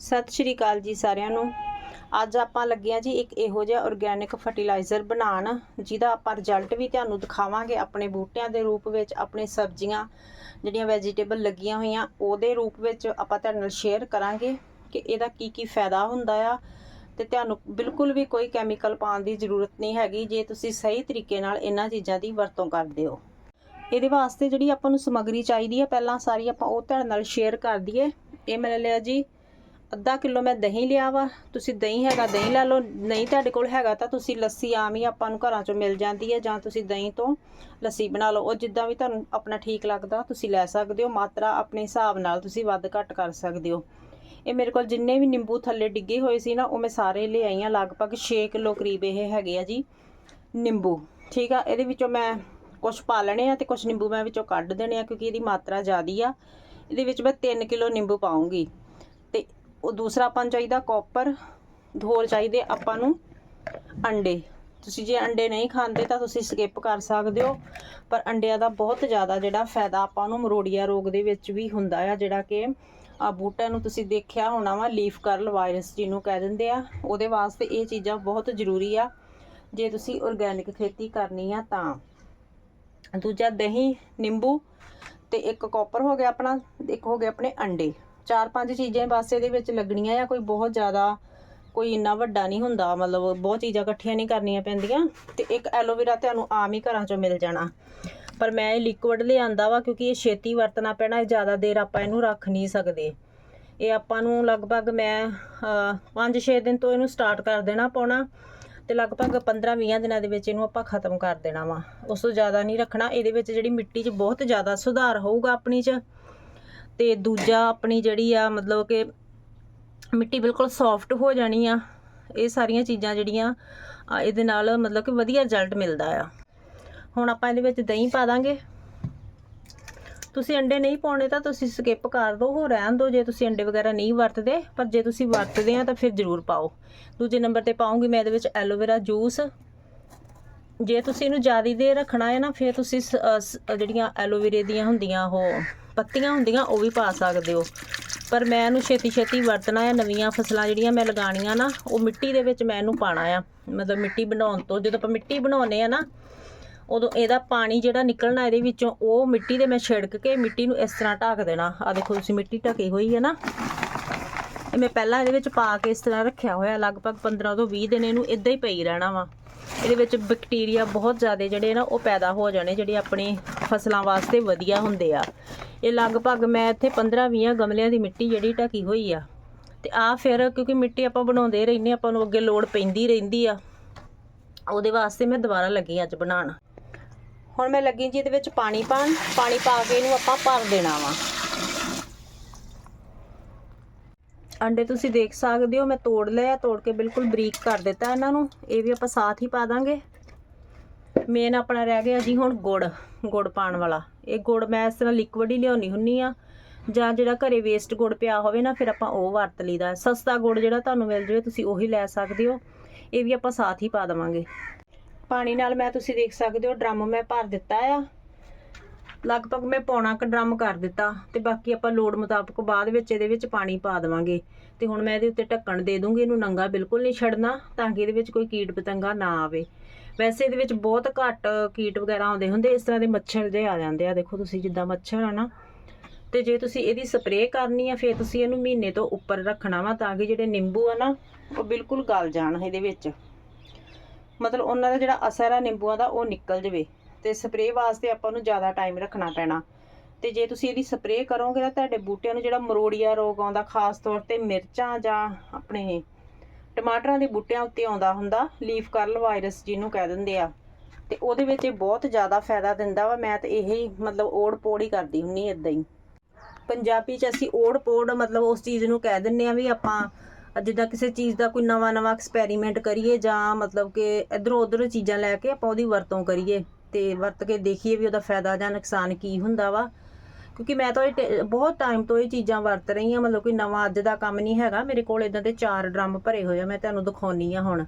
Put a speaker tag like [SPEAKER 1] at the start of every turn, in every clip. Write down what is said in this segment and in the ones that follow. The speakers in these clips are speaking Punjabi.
[SPEAKER 1] ਸਤਿ ਸ਼੍ਰੀ ਅਕਾਲ ਜੀ ਸਾਰਿਆਂ ਨੂੰ। ਅੱਜ ਆਪਾਂ ਲੱਗੇ ਆ ਜੀ ਇੱਕ ਇਹੋ ਜਿਹਾ ਆਰਗੇਨਿਕ ਫਰਟੀਲਾਈਜ਼ਰ ਬਣਾਉਣ, ਜਿਹਦਾ ਆਪਾਂ ਰਿਜ਼ਲਟ ਵੀ ਤੁਹਾਨੂੰ ਦਿਖਾਵਾਂਗੇ ਆਪਣੇ ਬੂਟਿਆਂ ਦੇ ਰੂਪ ਵਿੱਚ, ਆਪਣੇ ਸਬਜ਼ੀਆਂ ਜਿਹੜੀਆਂ ਵੈਜੀਟੇਬਲ ਲੱਗੀਆਂ ਹੋਈਆਂ, ਉਹਦੇ ਰੂਪ ਵਿੱਚ ਆਪਾਂ ਤੁਹਾਡੇ ਨਾਲ ਸ਼ੇਅਰ ਕਰਾਂਗੇ ਕਿ ਇਹਦਾ ਕੀ ਕੀ ਫਾਇਦਾ ਹੁੰਦਾ ਆ। ਤੇ ਤੁਹਾਨੂੰ ਬਿਲਕੁਲ ਵੀ ਕੋਈ ਕੈਮੀਕਲ ਪਾਉਣ ਦੀ ਜ਼ਰੂਰਤ ਨਹੀਂ ਹੈਗੀ, ਜੇ ਤੁਸੀਂ ਸਹੀ ਤਰੀਕੇ ਨਾਲ ਇਹਨਾਂ ਚੀਜ਼ਾਂ ਦੀ ਵਰਤੋਂ ਕਰਦੇ ਹੋ। ਇਹਦੇ ਵਾਸਤੇ ਜਿਹੜੀ ਆਪਾਂ ਨੂੰ ਸਮੱਗਰੀ ਚਾਹੀਦੀ ਹੈ ਪਹਿਲਾਂ ਸਾਰੀ ਆਪਾਂ ਉਹ ਤੁਹਾਡੇ ਨਾਲ ਸ਼ੇਅਰ ਕਰ ਦਈਏ। ਇਹ ਮੈਂ ਲਿਆ ਜੀ। ਅੱਧਾ ਕਿਲੋ ਮੈਂ ਦਹੀਂ ਲਿਆ ਵਾ। ਤੁਸੀਂ ਦਹੀਂ ਹੈਗਾ, ਦਹੀਂ ਲੈ ਲਓ। ਨਹੀਂ ਤੁਹਾਡੇ ਕੋਲ ਹੈਗਾ ਤਾਂ ਤੁਸੀਂ ਲੱਸੀ ਆਮ ਹੀ ਆਪਾਂ ਨੂੰ ਘਰਾਂ ਚੋਂ ਮਿਲ ਜਾਂਦੀ ਹੈ ਜਾਂ ਤੁਸੀਂ ਦਹੀਂ ਤੋਂ ਲੱਸੀ ਬਣਾ ਲਓ। ਉਹ ਜਿੱਦਾਂ ਵੀ ਤੁਹਾਨੂੰ ਆਪਣਾ ਠੀਕ ਲੱਗਦਾ, ਤੁਸੀਂ ਲੈ ਸਕਦੇ ਹੋ। ਮਾਤਰਾ ਆਪਣੇ ਹਿਸਾਬ ਨਾਲ ਤੁਸੀਂ ਵੱਧ ਘੱਟ ਕਰ ਸਕਦੇ ਹੋ। ਇਹ ਮੇਰੇ ਕੋਲ ਜਿੰਨੇ ਵੀ ਨਿੰਬੂ ਥੱਲੇ ਡਿੱਗੇ ਹੋਏ ਸੀ ਨਾ, ਉਹ ਮੈਂ ਸਾਰੇ ਲੈ ਆਈ ਹਾਂ। ਲਗਭਗ 6 ਕਿਲੋ ਕਰੀਬ ਇਹ ਹੈਗੇ ਆ ਜੀ ਨਿੰਬੂ। ਠੀਕ ਆ, ਇਹਦੇ ਵਿੱਚੋਂ ਮੈਂ ਕੁਝ ਪਾ ਲੈਣੇ ਆ ਤੇ ਕੁਝ ਨਿੰਬੂ ਮੈਂ ਵਿੱਚੋਂ ਕੱਢ ਦੇਣੇ ਆ ਕਿਉਂਕਿ ਇਹਦੀ ਮਾਤਰਾ ਜ਼ਿਆਦੀ ਆ। ਇਹਦੇ ਵਿੱਚ ਮੈਂ 3 ਕਿਲੋ ਨਿੰਬੂ ਪਾਉਂਗੀ। ਤੇ ਉਹ ਦੂਸਰਾ ਆਪਾਂ ਨੂੰ ਚਾਹੀਦਾ ਕਾਪਰ ਹੋਰ ਚਾਹੀਦੇ ਆਪਾਂ ਨੂੰ ਅੰਡੇ। ਤੁਸੀਂ ਜੇ ਅੰਡੇ ਨਹੀਂ ਖਾਂਦੇ ਤਾਂ ਤੁਸੀਂ ਸਕਿਪ ਕਰ ਸਕਦੇ ਹੋ, ਪਰ ਅੰਡਿਆਂ ਦਾ ਬਹੁਤ ਜ਼ਿਆਦਾ ਜਿਹੜਾ ਫਾਇਦਾ ਆਪਾਂ ਨੂੰ ਮਰੋੜੀਆ ਰੋਗ ਦੇ ਵਿੱਚ ਵੀ ਹੁੰਦਾ ਆ, ਜਿਹੜਾ ਕਿ ਆ ਬੂਟਿਆਂ ਨੂੰ ਤੁਸੀਂ ਦੇਖਿਆ ਹੋਣਾ ਵਾ ਲੀਫ ਕਰਲ ਵਾਇਰਸ ਜਿਹਨੂੰ ਕਹਿ ਦਿੰਦੇ ਆ। ਉਹਦੇ ਵਾਸਤੇ ਇਹ ਚੀਜ਼ਾਂ ਬਹੁਤ ਜ਼ਰੂਰੀ ਆ। ਜੇ ਤੁਸੀਂ ਆਰਗੈਨਿਕ ਖੇਤੀ ਕਰਨੀ ਆ ਤਾਂ। ਦੂਜਾ ਦਹੀਂ, ਨਿੰਬੂ ਤੇ ਇੱਕ ਕਾਪਰ ਹੋ ਗਿਆ ਆਪਣਾ, ਇੱਕ ਹੋ ਗਿਆ ਆਪਣੇ ਅੰਡੇ। ਚਾਰ ਪੰਜ ਚੀਜ਼ਾਂ ਬਸ ਇਹਦੇ ਵਿੱਚ ਲੱਗਣੀਆਂ ਆ ਕੋਈ ਬਹੁਤ ਜ਼ਿਆਦਾ ਕੋਈ ਇੰਨਾ ਵੱਡਾ ਨਹੀਂ ਹੁੰਦਾ, ਮਤਲਬ ਬਹੁਤ ਚੀਜ਼ਾਂ ਇਕੱਠੀਆਂ ਨਹੀਂ ਕਰਨੀਆਂ ਪੈਂਦੀਆਂ ਤੇ ਇੱਕ ਐਲੋਵੇਰਾ ਤੁਹਾਨੂੰ ਆਮ ਹੀ ਘਰਾਂ ਚੋਂ ਮਿਲ ਜਾਣਾ। ਪਰ ਮੈਂ ਇਹ ਲਿਕੁਇਡ ਲਿਆਂਦਾ ਵਾ ਕਿਉਂਕਿ ਇਹ ਛੇਤੀ ਵਰਤਣਾ ਪੈਣਾ ਜ਼ਿਆਦਾ ਦੇਰ ਆਪਾਂ ਇਹਨੂੰ ਰੱਖ ਨਹੀਂ ਸਕਦੇ। ਇਹ ਆਪਾਂ ਨੂੰ ਲਗਭਗ ਮੈਂ 5-6 ਦਿਨ ਤੋਂ ਇਹਨੂੰ ਸਟਾਰਟ ਕਰ ਦੇਣਾ ਪਾਉਣਾ ਤੇ ਲਗਭਗ 15-20 ਦਿਨਾਂ ਦੇ ਵਿੱਚ ਇਹਨੂੰ ਆਪਾਂ ਖਤਮ ਕਰ ਦੇਣਾ ਵਾ। ਉਸ ਤੋਂ ਜ਼ਿਆਦਾ ਨਹੀਂ ਰੱਖਣਾ, ਇਹਦੇ ਵਿੱਚ ਜਿਹੜੀ ਮਿੱਟੀ 'ਚ ਬਹੁਤ ਜ਼ਿਆਦਾ ਸੁਧਾਰ ਹੋਊਗਾ ਆਪਣੀ 'ਚ ਤੇ ਦੂਜਾ ਆਪਣੀ ਜਿਹੜੀ ਆ, ਮਤਲਬ ਕਿ ਮਿੱਟੀ ਬਿਲਕੁਲ ਸੌਫਟ ਹੋ ਜਾਣੀ ਆ। ਇਹ ਸਾਰੀਆਂ ਚੀਜ਼ਾਂ ਜਿਹੜੀਆਂ ਇਹਦੇ ਨਾਲ ਮਤਲਬ ਕਿ ਵਧੀਆ ਰਿਜ਼ਲਟ ਮਿਲਦਾ ਆ। ਹੁਣ ਆਪਾਂ ਇਹਦੇ ਵਿੱਚ ਦਹੀਂ ਪਾ ਦਾਂਗੇ। ਤੁਸੀਂ ਅੰਡੇ ਨਹੀਂ ਪਾਉਣੇ ਤਾਂ ਤੁਸੀਂ ਸਕਿਪ ਕਰ ਦਿਓ ਹੋ ਰਹਿਣ ਦਿਓ ਜੇ ਤੁਸੀਂ ਅੰਡੇ ਵਗੈਰਾ ਨਹੀਂ ਵਰਤਦੇ, ਪਰ ਜੇ ਤੁਸੀਂ ਵਰਤਦੇ ਆ ਤਾਂ ਫਿਰ ਜ਼ਰੂਰ ਪਾਓ। ਦੂਜੇ ਨੰਬਰ ਤੇ ਪਾਉਂਗੀ ਮੈਂ ਇਹਦੇ ਵਿੱਚ ਐਲੋਵੇਰਾ ਜੂਸ। ਜੇ ਤੁਸੀਂ ਇਹਨੂੰ ਜ਼ਿਆਦਾ ਦੇਰ ਰੱਖਣਾ ਹੈ ਨਾ, ਫਿਰ ਤੁਸੀਂ ਸ- ਜਿਹੜੀਆਂ ਐਲੋਵੇਰੇ ਦੀਆਂ ਹੁੰਦੀਆਂ ਉਹ ਪੱਤੀਆਂ ਹੁੰਦੀਆਂ, ਉਹ ਵੀ ਪਾ ਸਕਦੇ ਹੋ। ਪਰ ਮੈਂ ਇਹਨੂੰ ਛੇਤੀ ਛੇਤੀ ਵਰਤਣਾ ਆ ਨਵੀਆਂ ਫਸਲਾਂ ਜਿਹੜੀਆਂ ਮੈਂ ਲਗਾਉਣੀਆਂ ਨਾ, ਉਹ ਮਿੱਟੀ ਦੇ ਵਿੱਚ ਮੈਂ ਇਹਨੂੰ ਪਾਣਾ ਆ। ਮਤਲਬ ਮਿੱਟੀ ਬਣਾਉਣ ਤੋਂ, ਜਦੋਂ ਆਪਾਂ ਮਿੱਟੀ ਬਣਾਉਨੇ ਆ ਨਾ, ਉਦੋਂ ਇਹਦਾ ਪਾਣੀ ਜਿਹੜਾ ਨਿਕਲਣਾ ਇਹਦੇ ਵਿੱਚੋਂ, ਉਹ ਮਿੱਟੀ ਦੇ ਮੈਂ ਛਿੜਕ ਕੇ ਮਿੱਟੀ ਨੂੰ ਇਸ ਤਰ੍ਹਾਂ ਢੱਕ ਦੇਣਾ। ਆ ਦੇਖੋ, ਤੁਸੀਂ ਮਿੱਟੀ ਢਕੀ ਹੋਈ ਹੈ ਨਾ। ਇਹ ਮੈਂ ਪਹਿਲਾਂ ਇਹਦੇ ਵਿੱਚ ਪਾ ਕੇ ਇਸ ਤਰ੍ਹਾਂ ਰੱਖਿਆ ਹੋਇਆ, ਲਗਭਗ 15 ਤੋਂ 20 ਦਿਨ ਇਹਨੂੰ ਇਦਾਂ ਹੀ ਪਈ ਰਹਿਣਾ ਵਾ। ਇਹਦੇ ਵਿੱਚ ਬੈਕਟੀਰੀਆ ਬਹੁਤ ਜ਼ਿਆਦਾ ਜਿਹੜੇ ਨਾ, ਉਹ ਪੈਦਾ ਹੋ ਜਾਣੇ, ਜਿਹੜੇ ਆਪਣੀ ਫਸਲਾਂ ਵਾਸਤੇ ਵਧੀਆ ਹੁੰਦੇ ਆ। ਇਹ ਲਗਭਗ ਮੈਂ ਇੱਥੇ 15-20 ਗਮਲਿਆਂ ਦੀ ਮਿੱਟੀ ਜਿਹੜੀ ਢਕੀ ਹੋਈ ਆ। ਤੇ ਆ ਫਿਰ ਕਿਉਂਕਿ ਮਿੱਟੀ ਆਪਾਂ ਬਣਾਉਂਦੇ ਰਹਿੰਦੇ ਆਪਾਂ ਨੂੰ ਅੱਗੇ ਲੋੜ ਪੈਂਦੀ ਰਹਿੰਦੀ ਆ। ਉਹਦੇ ਵਾਸਤੇ ਮੈਂ ਦੁਬਾਰਾ ਲੱਗੀ ਅੱਜ ਬਣਾਉਣ। ਹੁਣ ਮੈਂ ਲੱਗੀ ਜੀ ਇਹਦੇ ਵਿੱਚ ਪਾਣੀ ਪਾਣ ਪਾਣੀ ਪਾ ਕੇ ਇਹਨੂੰ ਆਪਾਂ ਭਰ ਦੇਣਾ ਵਾ। ਅੰਡੇ ਤੁਸੀਂ ਦੇਖ ਸਕਦੇ ਹੋ, ਮੈਂ ਤੋੜ ਲਿਆ ਤੋੜ ਕੇ ਬਿਲਕੁਲ ਬਰੀਕ ਕਰ ਦਿੱਤਾ ਇਹਨਾਂ ਨੂੰ। ਇਹ ਵੀ ਆਪਾਂ ਸਾਥ ਹੀ ਪਾ ਦਾਂਗੇ। ਮੇਨ ਆਪਣਾ ਰਹਿ ਗਿਆ ਜੀ ਹੁਣ ਗੁੜ ਗੁੜ ਪਾਣ ਵਾਲਾ। ਇਹ ਗੁੜ ਮੈਂ ਇਸ ਤਰ੍ਹਾਂ ਲਿਕਵਿਡ ਹੀ ਲਿਆਉਣੀ ਹੁੰਨੀ ਆ। ਜਾਂ ਜਿਹੜਾ ਘਰੇ ਵੇਸਟ ਗੁੜ ਪਿਆ ਹੋਵੇ ਨਾ, ਫਿਰ ਆਪਾਂ ਉਹ ਵਰਤ ਲਈਦਾ। ਸਸਤਾ ਗੁੜ ਜਿਹੜਾ ਤੁਹਾਨੂੰ ਮਿਲ ਜਾਵੇ, ਤੁਸੀਂ ਉਹੀ ਲੈ ਸਕਦੇ ਹੋ। ਇਹ ਵੀ ਆਪਾਂ ਸਾਥ ਹੀ ਪਾ ਦੇਵਾਂਗੇ। ਪਾਣੀ ਨਾਲ ਮੈਂ, ਤੁਸੀਂ ਦੇਖ ਸਕਦੇ ਹੋ ਡਰਮ ਮੈਂ ਭਰ ਦਿੱਤਾ ਆ। ਲਗਭਗ ਮੈਂ ਪੌਣਾ ਕ ਡਰਮ ਕਰ ਦਿੱਤਾ। ਤੇ ਬਾਕੀ ਆਪਾਂ ਲੋੜ ਮੁਤਾਬਕ ਬਾਅਦ ਵਿੱਚ ਇਹਦੇ ਵਿੱਚ ਪਾਣੀ ਪਾ ਦੇਵਾਂਗੇ। ਤੇ ਹੁਣ ਮੈਂ ਇਹਦੇ ਉੱਤੇ ਢੱਕਣ ਦੇ ਦੂੰਗੀ, ਇਹਨੂੰ ਨੰਗਾ ਬਿਲਕੁਲ ਨਹੀਂ ਛੱਡਣਾ, ਤਾਂ ਕਿ ਇਹਦੇ ਵਿੱਚ ਕੋਈ ਕੀਟ ਪਤੰਗਾ ਨਾ ਆਵੇ। ਵੈਸੇ ਇਹਦੇ ਵਿੱਚ ਬਹੁਤ ਘੱਟ ਕੀਟ ਵਗੈਰਾ ਆਉਂਦੇ ਹੁੰਦੇ, ਇਸ ਤਰ੍ਹਾਂ ਦੇ ਮੱਛਰ ਜੇ ਆ ਜਾਂਦੇ ਆ। ਦੇਖੋ ਤੁਸੀਂ ਜਿੱਦਾਂ ਮੱਛਰ ਆ ਨਾ, ਤੇ ਜੇ ਤੁਸੀਂ ਇਹਦੀ ਸਪਰੇਅ ਕਰਨੀ ਆ, ਫਿਰ ਤੁਸੀਂ ਇਹਨੂੰ ਮਹੀਨੇ ਤੋਂ ਉੱਪਰ ਰੱਖਣਾ ਵਾ ਤਾਂ ਕਿ ਜਿਹੜੇ ਨਿੰਬੂ ਆ ਨਾ, ਉਹ ਬਿਲਕੁਲ ਗਲ ਜਾਣ ਇਹਦੇ ਵਿੱਚ। ਮਤਲਬ ਉਹਨਾਂ ਦਾ ਜਿਹੜਾ ਅਸਰ ਆ ਨਿੰਬੂਆਂ ਦਾ, ਉਹ ਨਿਕਲ ਜਵੇ। ਤੇ ਸਪਰੇਅ ਵਾਸਤੇ ਆਪਾਂ ਨੂੰ ਜ਼ਿਆਦਾ ਟਾਈਮ ਰੱਖਣਾ ਪੈਣਾ। ਤੇ ਜੇ ਤੁਸੀਂ ਇਹਦੀ ਸਪਰੇਅ ਕਰੋਗੇ ਤਾਂ ਤੁਹਾਡੇ ਬੂਟਿਆਂ ਨੂੰ ਜਿਹੜਾ ਮਰੋੜੀਆ ਰੋਗ ਆਉਂਦਾ, ਖਾਸ ਤੌਰ ਤੇ ਮਿਰਚਾਂ ਜਾਂ ਆਪਣੇ ਟਮਾਟਰਾਂ ਦੇ ਬੂਟਿਆਂ ਉੱਤੇ ਆਉਂਦਾ ਹੁੰਦਾ, ਲੀਫ ਕਰਲ ਵਾਇਰਸ ਜਿਹਨੂੰ ਕਹਿ ਦਿੰਦੇ ਆ। ਤੇ ਉਹਦੇ ਵਿੱਚ ਇਹ ਬਹੁਤ ਜ਼ਿਆਦਾ ਫਾਇਦਾ ਦਿੰਦਾ ਵਾ, ਮੈਂ ਤਾਂ ਇਹ ਹੀ ਮਤਲਬ ਓੜ ਪੋੜ ਹੀ ਕਰਦੀ ਹੁੰਨੀ ਇਦਾਂ ਹੀ। ਪੰਜਾਬੀ ਚ ਅਸੀਂ ਓੜ ਪੋੜ ਮਤਲਬ ਉਸ ਚੀਜ਼ ਨੂੰ ਕਹਿ ਦਿੰਨੇ ਆ ਵੀ ਆਪਾਂ ਜਿੱਦਾਂ ਕਿਸੇ ਚੀਜ਼ ਦਾ ਕੋਈ ਨਵਾਂ ਨਵਾਂ ਐਕਸਪੈਰੀਮੈਂਟ ਕਰੀਏ ਜਾਂ ਮਤਲਬ ਕਿ ਇਧਰੋਂ ਉਧਰੋਂ ਚੀਜ਼ਾਂ ਲੈ ਕੇ ਆਪਾਂ ਉਹਦੀ ਵਰਤੋਂ ਕਰੀਏ ਤੇ ਵਰਤ ਕੇ ਦੇਖੀਏ ਵੀ ਉਹਦਾ ਫਾਇਦਾ ਜਾਂ ਨੁਕਸਾਨ ਕੀ ਹੁੰਦਾ ਵਾ। ਕਿਉਂਕਿ ਮੈਂ ਤਾਂ ਇਹ ਟ- ਬਹੁਤ ਟਾਈਮ ਤੋਂ ਇਹ ਚੀਜ਼ਾਂ ਵਰਤ ਰਹੀ ਹਾਂ ਮਤਲਬ ਕੋਈ ਨਵਾਂ ਅੱਜ ਦਾ ਕੰਮ ਨਹੀਂ ਹੈਗਾ। ਮੇਰੇ ਕੋਲ ਇਦਾਂ ਦੇ ਚਾਰ ਡਰਮ ਭਰੇ ਹੋਏ ਆ ਮੈਂ ਤੁਹਾਨੂੰ ਦਿਖਾਉਣੀ ਆ ਹੁਣ।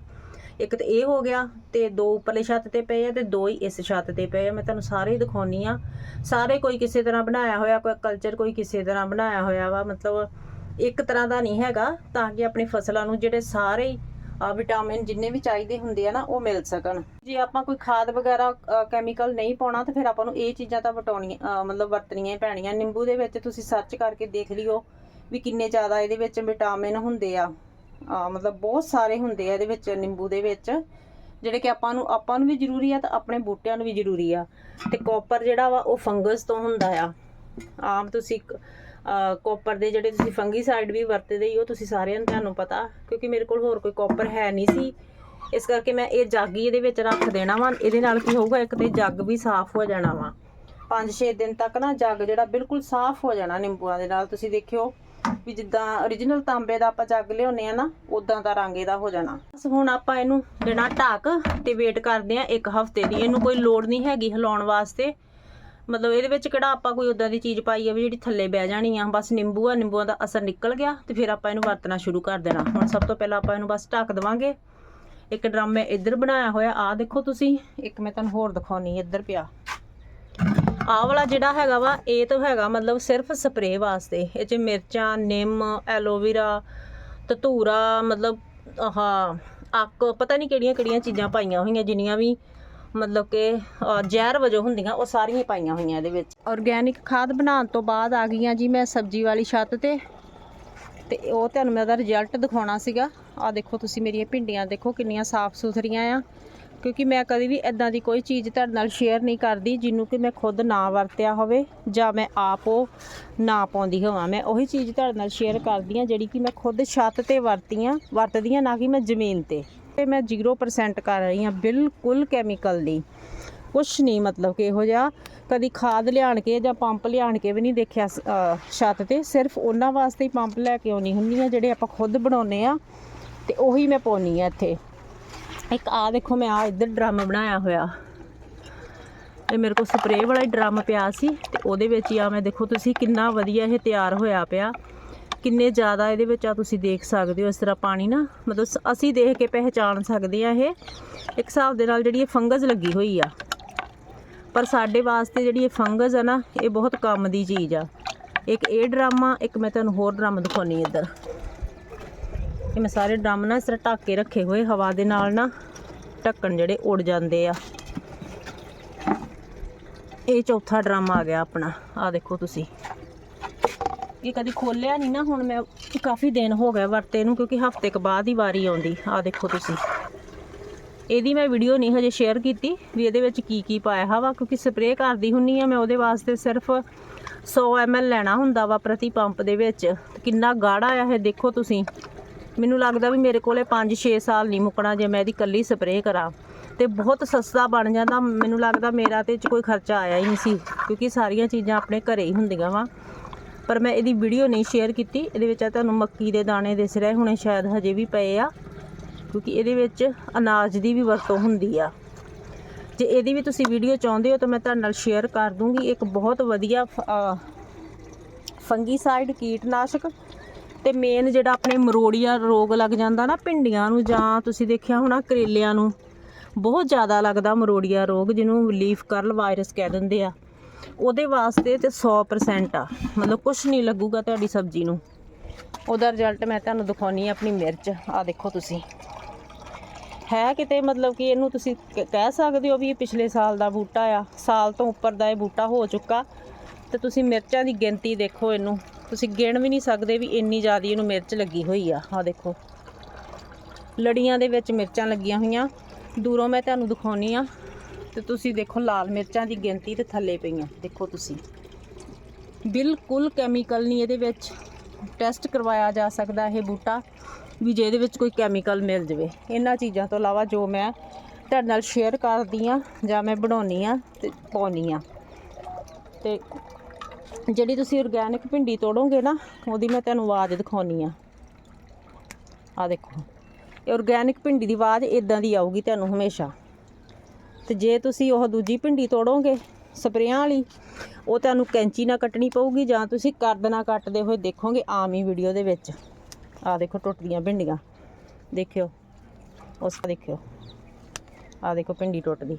[SPEAKER 1] ਇੱਕ ਤੇ ਇਹ ਹੋ ਗਿਆ ਤੇ ਦੋ ਉੱਪਰਲੇ ਛੱਤ ਤੇ ਪਏ ਆ ਤੇ ਦੋ ਹੀ ਇਸ ਛੱਤ ਤੇ ਪਏ ਆ। ਮੈਂ ਤੁਹਾਨੂੰ ਸਾਰੇ ਹੀ ਦਿਖਾਉਣੀ ਆ। ਸਾਰੇ ਕੋਈ ਕਿਸੇ ਤਰ੍ਹਾਂ ਬਣਾਇਆ ਹੋਇਆ ਕੋਈ ਕਲਚਰ ਕੋਈ ਕਿਸੇ ਤਰ੍ਹਾਂ ਬਣਾਇਆ ਹੋਇਆ ਵਾ। ਮਤਲਬ ਇੱਕ ਤਰ੍ਹਾਂ ਦਾ ਨਹੀਂ ਹੈਗਾ ਤਾਂ ਕਿ ਆਪਣੀ ਫਸਲਾਂ ਨੂੰ ਜਿਹੜੇ ਸਾਰੇ ਹੀ, ਵਿਟਾਮਿਨ ਜਿੰਨੇ ਵੀ ਚਾਹੀਦੇ ਹੁੰਦੇ ਆ ਨਾ, ਉਹ ਮਿਲ ਸਕਣ। ਜੇ ਆਪਾਂ ਕੋਈ ਖਾਦ ਵਗੈਰਾ ਕੈਮੀਕਲ ਨਹੀਂ ਪਾਉਣਾ, ਤਾਂ ਫਿਰ ਆਪਾਂ ਨੂੰ ਇਹ ਚੀਜ਼ਾਂ ਤਾਂ ਵਟਾਉਣੀਆਂ ਮਤਲਬ ਵਰਤਣੀਆਂ ਪੈਣੀਆਂ। ਨਿੰਬੂ ਦੇ ਵਿੱਚ ਤੁਸੀਂ ਸਰਚ ਕਰਕੇ ਦੇਖ ਲਿਓ ਵੀ ਕਿੰਨੇ ਜ਼ਿਆਦਾ ਇਹਦੇ ਵਿੱਚ ਵਿਟਾਮਿਨ ਹੁੰਦੇ ਆ। ਮਤਲਬ ਬਹੁਤ ਸਾਰੇ ਹੁੰਦੇ ਆ ਇਹਦੇ ਵਿੱਚ, ਨਿੰਬੂ ਦੇ ਵਿੱਚ। ਜਿਹੜੇ ਕਿ ਆਪਾਂ ਨੂੰ ਆਪਾਂ ਨੂੰ ਵੀ ਜ਼ਰੂਰੀ ਆ ਤੇ ਆਪਣੇ ਬੂਟਿਆਂ ਨੂੰ ਵੀ ਜ਼ਰੂਰੀ ਆ। ਤੇ ਕਾਪਰ ਜਿਹੜਾ ਵਾ, ਉਹ ਫੰਗਸ ਤੋਂ ਹੁੰਦਾ ਆ। ਆਮ ਤੁਸੀਂ ਕਾਪਰ ਦੇ ਜਿਹੜੇ ਤੁਸੀਂ ਫੰਗੀਸਾਈਡ ਵੀ ਵਰਤਦੇ ਹੀ ਹੋ, ਤੁਸੀਂ ਸਾਰਿਆਂ ਨੂੰ ਤੁਹਾਨੂੰ ਪਤਾ, ਕਿਉਂਕਿ ਮੇਰੇ ਕੋਲ ਹੋਰ ਕੋਈ ਕਾਪਰ ਹੈ ਨਹੀਂ ਸੀ। ਇਸ ਕਰਕੇ ਮੈਂ ਇਹ ਜੱਗ ਹੀ ਇਹਦੇ ਵਿੱਚ ਰੱਖ ਦੇਣਾ ਵਾ, ਇਹਦੇ ਨਾਲ ਕੀ ਹੋਊਗਾ, ਇੱਕ ਤੇ ਜੱਗ ਵੀ ਸਾਫ਼ ਹੋ ਜਾਣਾ ਵਾ। 5-6 ਦਿਨ ਤੱਕ ਨਾ ਜੱਗ ਜਿਹੜਾ ਬਿਲਕੁਲ ਸਾਫ਼ ਹੋ ਜਾਣਾ ਨਿੰਬੂਆਂ ਦੇ ਨਾਲ, ਤੁਸੀਂ ਦੇਖਿਓ ਵੀ ਜਿੱਦਾਂ origignal ਤਾਂਬੇ ਦਾ ਆਪਾਂ ਜੱਗ ਲਿਆਉਂਦੇ ਆ ਨਾ ਉਦਾਂ ਦਾ ਰੰਗ ਇਹਦਾ ਹੋ ਜਾਣਾ। ਬਸ ਹੁਣ ਆਪਾਂ ਇਹਨੂੰ ਦੇਣਾ ਢੱਕ ਤੇ ਵੇਟ ਕਰਦੇ ਆ ਇੱਕ ਹਫ਼ਤੇ ਦੀ, ਇਹਨੂੰ ਕੋਈ ਲੋੜ ਨਹੀਂ ਹੈਗੀ ਹਿਲਾਉਣ ਵਾਸਤੇ। ਮਤਲਬ ਇਹਦੇ ਵਿੱਚ ਕਿਹੜਾ ਆਪਾਂ ਕੋਈ ਉਦਾਂ ਦੀ ਚੀਜ਼ ਪਾਈ ਆ ਵੀ ਜਿਹੜੀ ਥੱਲੇ ਬਹਿ ਜਾਣੀ ਆ, ਬਸ ਨਿੰਬੂ ਆ ਨਿੰਬੂਆਂ ਦਾ ਅਸਰ ਨਿਕਲ ਗਿਆ ਤੇ ਫਿਰ ਆਪਾਂ ਇਹਨੂੰ ਵਰਤਣਾ ਸ਼ੁਰੂ ਕਰ ਦੇਣਾ। ਹੁਣ ਸਭ ਤੋਂ ਪਹਿਲਾਂ ਆਪਾਂ ਇਹਨੂੰ ਬਸ ਢੱਕ ਦੇਵਾਂਗੇ। ਇੱਕ ਡਰਮ ਮੈਂ ਇੱਧਰ ਬਣਾਇਆ ਹੋਇਆ ਆ ਦੇਖੋ ਤੁਸੀਂ, ਇੱਕ ਮੈਂ ਤੁਹਾਨੂੰ ਹੋਰ ਦਿਖਾਉਣੀ ਇੱਧਰ ਪਿਆ। ਆਹ ਵਾਲਾ ਜਿਹੜਾ ਹੈਗਾ ਵਾ, ਇਹ ਤਾਂ ਹੈਗਾ ਮਤਲਬ ਸਿਰਫ ਸਪਰੇਅ ਵਾਸਤੇ। ਇਹ ਚ ਮਿਰਚਾਂ, ਨਿੰਮ, ਐਲੋਵੇਰਾ ਧਤੂਰਾ ਮਤਲਬ ਆਹ, ਅੱਕ, ਪਤਾ ਨਹੀਂ ਕਿਹੜੀਆਂ ਕਿਹੜੀਆਂ ਚੀਜ਼ਾਂ ਪਾਈਆਂ ਹੋਈਆਂ, ਜਿੰਨੀਆਂ ਵੀ ਮਤਲਬ ਕਿ ਅਹ, ਜ਼ਹਿਰ ਵਜੋਂ ਹੁੰਦੀਆਂ ਉਹ ਸਾਰੀਆਂ ਹੀ ਪਾਈਆਂ ਹੋਈਆਂ ਇਹਦੇ ਵਿੱਚ। ਆਰਗੈਨਿਕ ਖਾਦ ਬਣਾਉਣ ਤੋਂ ਬਾਅਦ ਆ ਗਈਆਂ ਜੀ ਮੈਂ ਸਬਜ਼ੀ ਵਾਲੀ ਛੱਤ ਤੇ। ਤੇ ਉਹ ਤੁਹਾਨੂੰ ਮੈਂ ਉਹਦਾ ਰਿਜ਼ਲਟ ਦਿਖਾਉਣਾ ਸੀਗਾ। ਆ ਦੇਖੋ ਤੁਸੀਂ ਮੇਰੀਆਂ ਭਿੰਡੀਆਂ ਦੇਖੋ ਕਿੰਨੀਆਂ ਸਾਫ਼ ਸੁਥਰੀਆਂ ਆ। ਕਿਉਂਕਿ ਮੈਂ ਕਦੀ ਵੀ ਇਦਾਂ ਦੀ ਕੋਈ ਚੀਜ਼ ਤੁਹਾਡੇ ਨਾਲ ਸ਼ੇਅਰ ਨਹੀਂ ਕਰਦੀ ਜਿਹਨੂੰ ਕਿ ਮੈਂ ਖੁਦ ਨਾ ਵਰਤਿਆ ਹੋਵੇ ਜਾਂ ਮੈਂ ਆਪ ਉਹ ਨਾ ਪਾਉਂਦੀ ਹੋਵਾਂ। ਮੈਂ ਉਹੀ ਚੀਜ਼ ਤੁਹਾਡੇ ਨਾਲ ਸ਼ੇਅਰ ਕਰਦੀ ਆ ਜਿਹੜੀ ਕਿ ਮੈਂ ਖੁਦ ਛੱਤ ਤੇ ਵਰਤੀ ਹਾਂ ਵਰਤਦੀ ਵਰਤਦੀਆਂ ਨਾ ਕਿ ਮੈਂ ਜ਼ਮੀਨ ਤੇ। ਤੇ ਮੈਂ 0% ਕਰ ਰਹੀ ਹਾਂ ਬਿਲਕੁਲ ਕੈਮੀਕਲ ਦੀ। ਕੁਛ ਨਹੀਂ ਮਤਲਬ ਕਿ ਇਹੋ ਜਿਹਾ। ਕਦੀ ਖਾਦ ਲਿਆਣ ਕੇ ਜਾਂ ਪੰਪ ਲਿਆਣ ਕੇ ਵੀ ਨਹੀਂ ਦੇਖਿਆ ਛੱਤ ਤੇ। ਸਿਰਫ ਉਹਨਾਂ ਵਾਸਤੇ ਹੀ ਪੰਪ ਲੈ ਕੇ ਆਉਣੀ ਹੁੰਦੀ ਆ ਜਿਹੜੇ ਆਪਾਂ ਖੁਦ ਬਣਾਉਨੇ ਆ ਤੇ ਉਹੀ ਮੈਂ ਪਾਉਣੀ ਆ ਇੱਥੇ। ਇੱਕ ਆ ਦੇਖੋ, ਮੈਂ ਆ ਇੱਧਰ ਡਰਮ ਬਣਾਇਆ ਹੋਇਆ। ਇਹ ਮੇਰੇ ਕੋਲ ਸਪਰੇਅ ਵਾਲਾ ਹੀ ਡਰਮ ਪਿਆ ਸੀ ਤੇ ਉਹਦੇ ਵਿੱਚ ਹੀ ਆ ਮੈਂ ਦੇਖੋ, ਤੁਸੀਂ ਕਿੰਨਾ ਵਧੀਆ ਇਹ ਤਿਆਰ ਹੋਇਆ ਪਿਆ। ਕਿੰਨੇ ਜ਼ਿਆਦਾ ਇਹਦੇ ਵਿੱਚ ਆ ਤੁਸੀਂ ਦੇਖ ਸਕਦੇ ਹੋ ਇਸ ਤਰ੍ਹਾਂ ਪਾਣੀ ਨਾ। ਮਤਲਬ ਸ- ਅਸੀਂ ਦੇਖ ਕੇ ਪਹਿਚਾਨ ਸਕਦੇ ਆ ਇਹ। ਇੱਕ ਹਿਸਾਬ ਦੇ ਨਾਲ ਜਿਹੜੀ ਇਹ ਫੰਗਸ ਲੱਗੀ ਹੋਈ ਆ। ਪਰ ਸਾਡੇ ਵਾਸਤੇ ਜਿਹੜੀ ਇਹ ਫੰਗਸ ਆ ਨਾ, ਇਹ ਬਹੁਤ ਕੰਮ ਦੀ ਚੀਜ਼ ਆ। ਇੱਕ ਇਹ ਡਰਾਮਾ, ਇੱਕ ਮੈਂ ਤੁਹਾਨੂੰ ਹੋਰ ਡਰਮ ਦਿਖਾਉਣੀ ਇੱਧਰ। ਇਹ ਮੈਂ ਸਾਰੇ ਡਰਮ ਨਾ ਇਸ ਤਰ੍ਹਾਂ ਢੱਕ ਕੇ ਰੱਖੇ ਹੋਏ, ਹਵਾ ਦੇ ਨਾਲ ਨਾ ਢੱਕਣ ਜਿਹੜੇ ਉੱਡ ਜਾਂਦੇ ਆ। ਇਹ ਚੌਥਾ ਡਰਮ ਆ ਗਿਆ ਆਪਣਾ। ਆ ਦੇਖੋ ਤੁਸੀਂ। ਇਹ ਕਦੀ ਖੋਲਿਆ ਨਹੀਂ ਨਾ, ਹੁਣ ਮੈਂ ਕਾਫੀ ਦਿਨ ਹੋ ਗਿਆ ਵਰਤੇ ਨੂੰ, ਕਿਉਂਕਿ ਹਫ਼ਤੇ ਕੁ ਬਾਅਦ ਹੀ ਵਾਰੀ ਆਉਂਦੀ। ਆ ਦੇਖੋ ਤੁਸੀਂ। ਇਹਦੀ ਮੈਂ ਵੀਡੀਓ ਨਹੀਂ ਹਜੇ ਸ਼ੇਅਰ ਕੀਤੀ, ਵੀ ਇਹਦੇ ਵਿੱਚ ਕੀ ਕੀ ਪਾਇਆ ਹਵਾ ਕਿਉਂਕਿ ਸਪਰੇਅ ਕਰਦੀ ਹੁੰਨੀ ਆ ਮੈਂ, ਉਹਦੇ ਵਾਸਤੇ ਸਿਰਫ 100 ml ਲੈਣਾ ਹੁੰਦਾ ਵਾ ਪ੍ਰਤੀ ਪੰਪ ਦੇ ਵਿੱਚ। ਕਿੰਨਾ ਗਾੜਾ ਆ ਇਹ ਦੇਖੋ ਤੁਸੀਂ। ਮੈਨੂੰ ਲੱਗਦਾ ਵੀ ਮੇਰੇ ਕੋਲੇ 5-6 ਸਾਲ ਨਹੀਂ ਮੁੱਕਣਾ ਜੇ ਮੈਂ ਇਹਦੀ ਕੱਲੀ ਸਪਰੇਅ ਕਰਾਂ। ਤੇ ਬਹੁਤ ਸਸਤਾ ਬਣ ਜਾਂਦਾ, ਮੈਨੂੰ ਲੱਗਦਾ ਮੇਰਾ ਤੇ 'ਚ ਕੋਈ ਖਰਚਾ ਆਇਆ ਹੀ ਨਹੀਂ ਸੀ, ਕਿਉਂਕਿ ਸਾਰੀਆਂ ਚੀਜ਼ਾਂ ਆਪਣੇ ਘਰੇ ਹੀ ਹੁੰਦੀਆਂ ਵਾ। ਪਰ ਮੈਂ ਇਹਦੀ ਵੀਡੀਓ ਨਹੀਂ ਸ਼ੇਅਰ ਕੀਤੀ। ਇਹਦੇ ਵਿੱਚ ਆ ਤੁਹਾਨੂੰ ਮੱਕੀ ਦੇ ਦਾਣੇ ਦਿਸ ਰਹੇ ਹੁਣੇ, ਸ਼ਾਇਦ ਹਜੇ ਵੀ ਪਏ ਆ। ਕਿਉਂਕਿ ਇਹਦੇ ਵਿੱਚ ਅਨਾਜ ਦੀ ਵੀ ਵਰਤੋਂ ਹੁੰਦੀ ਆ। ਜੇ ਇਹਦੀ ਵੀ ਤੁਸੀਂ ਵੀਡੀਓ ਚਾਹੁੰਦੇ ਹੋ ਤਾਂ ਮੈਂ ਤੁਹਾਡੇ ਨਾਲ ਸ਼ੇਅਰ ਕਰ ਦੂੰਗੀ। ਇੱਕ ਬਹੁਤ ਵਧੀਆ ਫੰਗੀਸਾਈਡ ਕੀਟਨਾਸ਼ਕ। ਤੇ ਮੇਨ ਜਿਹੜਾ ਆਪਣੇ ਮਰੋੜੀਆ ਰੋਗ ਲੱਗ ਜਾਂਦਾ ਨਾ, ਭਿੰਡੀਆਂ ਨੂੰ ਜਾਂ ਤੁਸੀਂ ਦੇਖਿਆ ਹੋਣਾ ਕਰੇਲਿਆਂ ਨੂੰ, ਬਹੁਤ ਜ਼ਿਆਦਾ ਲੱਗਦਾ ਮਰੋੜੀਆ ਰੋਗ, ਜਿਹਨੂੰ ਲੀਫ ਕਰਲ ਵਾਇਰਸ ਕਹਿ ਦਿੰਦੇ ਆ। ਉਹਦੇ ਵਾਸਤੇ ਤੇ 100% ਆ। ਮਤਲਬ ਕੁਝ ਨਹੀਂ ਲੱਗੂਗਾ ਤੁਹਾਡੀ ਸਬਜ਼ੀ ਨੂੰ। ਉਹਦਾ ਰਿਜ਼ਲਟ ਮੈਂ ਤੁਹਾਨੂੰ ਦਿਖਾਉਣੀ ਆ ਆਪਣੀ ਮਿਰਚ। ਆ ਦੇਖੋ ਤੁਸੀਂ। ਹੈ ਕਿਤੇ ਮਤਲਬ ਕਿ ਇਹਨੂੰ ਤੁਸੀਂ ਕਹਿ ਸਕਦੇ ਹੋ ਵੀ ਇਹ ਪਿਛਲੇ ਸਾਲ ਦਾ ਬੂਟਾ ਆ। ਸਾਲ ਤੋਂ ਉੱਪਰ ਦਾ ਇਹ ਬੂਟਾ ਹੋ ਚੁੱਕਾ। ਤੇ ਤੁਸੀਂ ਮਿਰਚਾਂ ਦੀ ਗਿਣਤੀ ਦੇਖੋ ਇਹਨੂੰ। ਤੁਸੀਂ ਗਿਣ ਵੀ ਨਹੀਂ ਸਕਦੇ ਵੀ ਇੰਨੀ ਜ਼ਿਆਦਾ ਇਹਨੂੰ ਮਿਰਚ ਲੱਗੀ ਹੋਈ ਆ। ਆ ਦੇਖੋ। ਲੜੀਆਂ ਦੇ ਵਿੱਚ ਮਿਰਚਾਂ ਲੱਗੀਆਂ ਹੋਈਆਂ। ਦੂਰੋਂ ਮੈਂ ਤੁਹਾਨੂੰ ਦਿਖਾਉਣੀ ਆ। ਤੇ ਤੁਸੀਂ ਦੇਖੋ ਲਾਲ ਮਿਰਚਾਂ ਦੀ ਗਿਣਤੀ ਤੇ ਥੱਲੇ ਪਈਆਂ। ਦੇਖੋ ਤੁਸੀਂ। ਬਿਲਕੁਲ ਕੈਮੀਕਲ ਨਹੀਂ ਇਹਦੇ ਵਿੱਚ। ਟੈਸਟ ਕਰਵਾਇਆ ਜਾ ਸਕਦਾ ਇਹ ਬੂਟਾ ਵੀ ਜੇ ਇਹਦੇ ਵਿੱਚ ਕੋਈ ਕੈਮੀਕਲ ਮਿਲ ਜਵੇ। ਇਹਨਾਂ ਚੀਜ਼ਾਂ ਤੋਂ ਇਲਾਵਾ ਜੋ ਮੈਂ ਤੁਹਾਡੇ ਨਾਲ ਸ਼ੇਅਰ ਕਰਦੀ ਆ ਜਾਂ ਮੈਂ ਬਣਾਉਣੀ ਆ ਤੇ ਪਾਉਣੀ ਆ ਤੇ ਜਿਹੜੀ ਤੁਸੀਂ ਆਰਗੈਨਿਕ ਭਿੰਡੀ ਤੋੜੋਗੇ ਨਾ, ਉਹਦੀ ਮੈਂ ਤੁਹਾਨੂੰ ਆਵਾਜ਼ ਦਿਖਾਉਣੀ ਆ ਆ ਦੇਖੋ। ਇਹ ਆਰਗੈਨਿਕ ਭਿੰਡੀ ਦੀ ਆਵਾਜ਼ ਇਦਾਂ ਦੀ ਆਊਗੀ ਤੁਹਾਨੂੰ ਹਮੇਸ਼ਾ। ਤੇ ਜੇ ਤੁਸੀਂ ਉਹ ਦੂਜੀ ਭਿੰਡੀ ਤੋੜੋਗੇ ਸਪਰੇਆਂ ਵਾਲੀ, ਉਹ ਤੁਹਾਨੂੰ ਕੈਂਚੀ ਨਾਲ ਕੱਟਣੀ ਪਊਗੀ ਜਾਂ ਤੁਸੀਂ ਕਰਦ ਨਾਲ ਕੱਟਦੇ ਹੋਏ ਦੇਖੋਗੇ ਆਮ ਹੀ ਵੀਡੀਓ ਦੇ ਵਿੱਚ। ਆ ਦੇਖੋ ਟੁੱਟਦੀਆਂ ਭਿੰਡੀਆਂ। ਦੇਖਿਓ। ਉਸ ਦੇਖਿਓ। ਆ ਦੇਖੋ ਭਿੰਡੀ ਟੁੱਟਦੀ।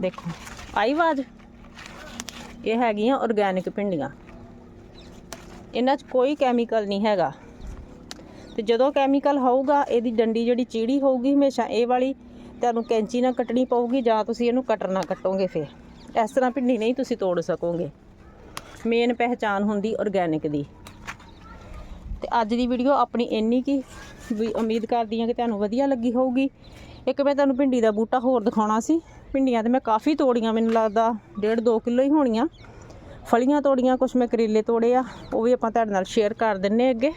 [SPEAKER 1] ਦੇਖੋ। ਆਈ ਆਵਾਜ਼? ਇਹ ਹੈਗੀਆਂ ਆਰਗੈਨਿਕ ਭਿੰਡੀਆਂ। ਇਹਨਾਂ 'ਚ ਕੋਈ ਕੈਮੀਕਲ ਨਹੀਂ ਹੈਗਾ। ਤੇ ਜਦੋਂ ਕੈਮੀਕਲ ਹੋਊਗਾ, ਇਹਦੀ ਡੰਡੀ ਜਿਹੜੀ ਚੀੜੀ ਹੋਊਗੀ ਹਮੇਸ਼ਾ, ਇਹ ਵਾਲੀ ਤੁਹਾਨੂੰ ਕੈਂਚੀ ਨਾਲ ਕੱਟਣੀ ਪਊਗੀ, ਜਾਂ ਤੁਸੀਂ ਇਹਨੂੰ ਕਟਰ ਨਾਲ ਕੱਟੋਗੇ ਫਿਰ। ਇਸ ਤਰ੍ਹਾਂ ਭਿੰਡੀ ਨਹੀਂ ਤੁਸੀਂ ਤੋੜ ਸਕੋਗੇ। ਮੇਨ ਪਹਿਚਾਨ ਹੁੰਦੀ ਆਰਗੈਨਿਕ ਦੀ। ਤੇ ਅੱਜ ਦੀ ਵੀਡੀਓ ਆਪਣੀ ਇੰਨੀ ਕੀ ਵੀ ਉਮੀਦ ਕਰਦੀ ਹਾਂ ਕਿ ਤੁਹਾਨੂੰ ਵਧੀਆ ਲੱਗੀ ਹੋਊਗੀ। ਇੱਕ ਮੈਂ ਤੁਹਾਨੂੰ ਭਿੰਡੀ ਦਾ ਬੂਟਾ ਹੋਰ ਦਿਖਾਉਣਾ ਸੀ। ਭਿੰਡੀਆਂ ਤੇ ਮੈਂ ਕਾਫੀ ਤੋੜੀਆਂ, ਮੈਨੂੰ ਲੱਗਦਾ 1.5 2 ਕਿਲੋ ਹੀ ਹੋਣੀਆਂ। ਫਲੀਆਂ ਤੋੜੀਆਂ ਕੁਝ ਮੈਂ ਕਰੇਲੇ ਤੋੜੇ ਆ, ਉਹ ਵੀ ਆਪਾਂ ਤੁਹਾਡੇ ਨਾਲ ਸ਼ੇਅਰ ਕਰ ਦਿੰਨੇ ਅੱਗੇ।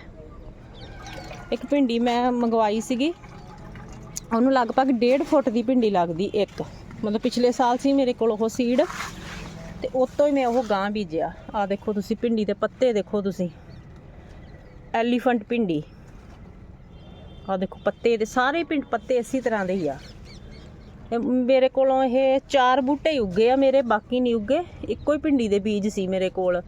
[SPEAKER 1] ਇੱਕ ਭਿੰਡੀ ਮੈਂ ਮੰਗਵਾਈ ਸੀਗੀ। ਉਹਨੂੰ ਲਗਭਗ 1.5 ਫੁੱਟ ਦੀ ਭਿੰਡੀ ਲੱਗਦੀ ਇੱਕ। ਮਤਲਬ ਪਿਛਲੇ ਸਾਲ ਸੀ ਮੇਰੇ ਕੋਲ ਉਹ ਸੀਡ ਤੇ ਉਤੋਂ ਹੀ ਮੈਂ ਉਹ ਗਾਂ ਬੀਜਿਆ। ਆ ਦੇਖੋ ਤੁਸੀਂ ਭਿੰਡੀ ਦੇ ਪੱਤੇ ਦੇਖੋ ਤੁਸੀਂ। ਐਲੀਫੈਂਟ ਭਿੰਡੀ। ਆ ਦੇਖੋ ਪੱਤੇ ਦੇ ਸਾਰੇ ਪਿੰਡ ਪੱਤੇ ਇਸੇ ਤਰ੍ਹਾਂ ਦੇ ਹੀ ਆ। ਮੇਰੇ ਕੋਲੋਂ ਇਹ ਚਾਰ ਬੂਟੇ ਹੀ ਉੱਗੇ ਆ ਮੇਰੇ, ਬਾਕੀ ਨਹੀਂ ਉੱਗੇ। ਇੱਕੋ ਹੀ ਭਿੰਡੀ ਦੇ ਬੀਜ ਸੀ ਮੇਰੇ ਕੋਲ।